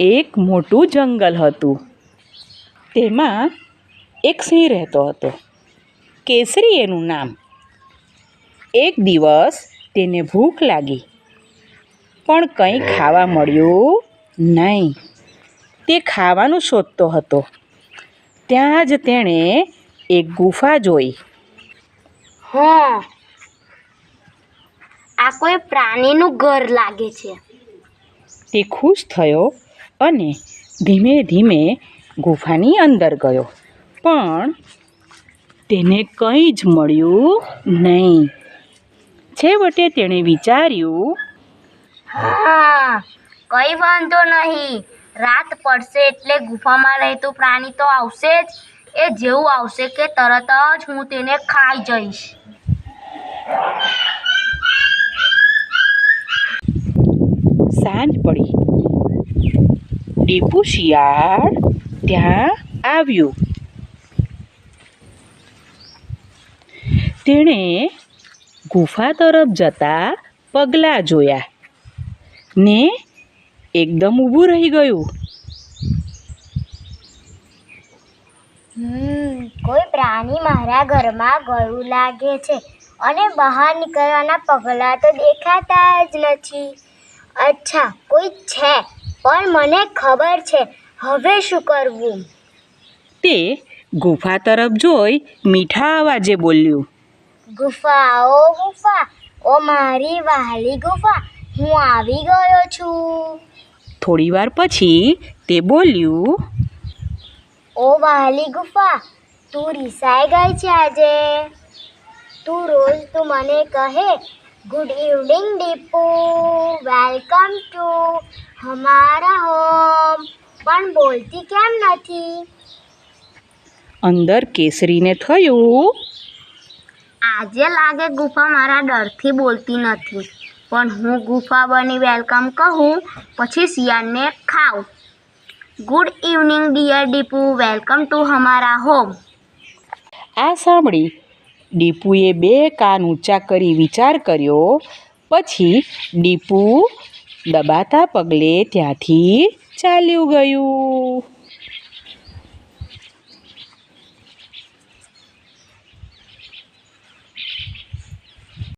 એક મોટું જંગલ હતું. તેમાં એક સિંહ રહેતો હતો. કેસરી એનું નામ. એક દિવસ તેને ભૂખ લાગી. પણ કંઈ ખાવા મળ્યું નહીં. તે ખાવાનું શોધતો હતો. ત્યાં જ તેણે એક ગુફા જોઈ. હા. આ કોઈ પ્રાણીનું ઘર લાગે છે. તે ખુશ થયો અને ધીમે ધીમે ગુફાની અંદર ગયો. પણ તેને કંઈ જ મળ્યું નહીં. છેવટે તેણે વિચાર્યું હા કઈ વાંધો નહીં. રાત પડશે એટલે ગુફામાં રહેતું પ્રાણી તો આવશે જ. એ જેવું આવશે કે તરત જ હું તેને ખાઈ જઈશ. સાંજ પડી. ડીપુ શિયાળ ત્યાં આવ્યું. તેણે ગુફા તરફ જતા પગલાં જોયા ને એકદમ ઊભું રહી ગયું. કોઈ પ્રાણી મારા ઘરમાં ગળું લાગે છે અને બહાર નીકળવાના પગલાં તો દેખાતા જ નથી. અચ્છા, કોઈ છે? પણ મને ખબર છે. હવે શું કરવું? તે ગુફા તરફ જોઈ મીઠા અવાજે બોલ્યું. ગુફા ઓ ગુફા ઓ મારી વહાલી ગુફા હું આવી ગયો છું. થોડી વાર પછી તે બોલ્યું. ઓ વહાલી ગુફા તું રિસાઈ ગઈ છે આજે. તું રોજ તું મને કહે good evening Deepu welcome to હમારા home પણ બોલતી કેમ નથી? અંદર કેસરીને થયું? આજે લાગે ગુફા મારા ડરથી બોલતી નથી. પણ હું ગુફા બની વેલકમ કહું પછી શિયાળને ખાઉં. Good evening dear Deepu welcome to હમારા home આ સાંભળી ડીપુએ બે કાન ઊંચા કરી વિચાર કર્યો. પછી ડીપુ દબાતા પગલે ત્યાંથી ચાલ્યું ગયું.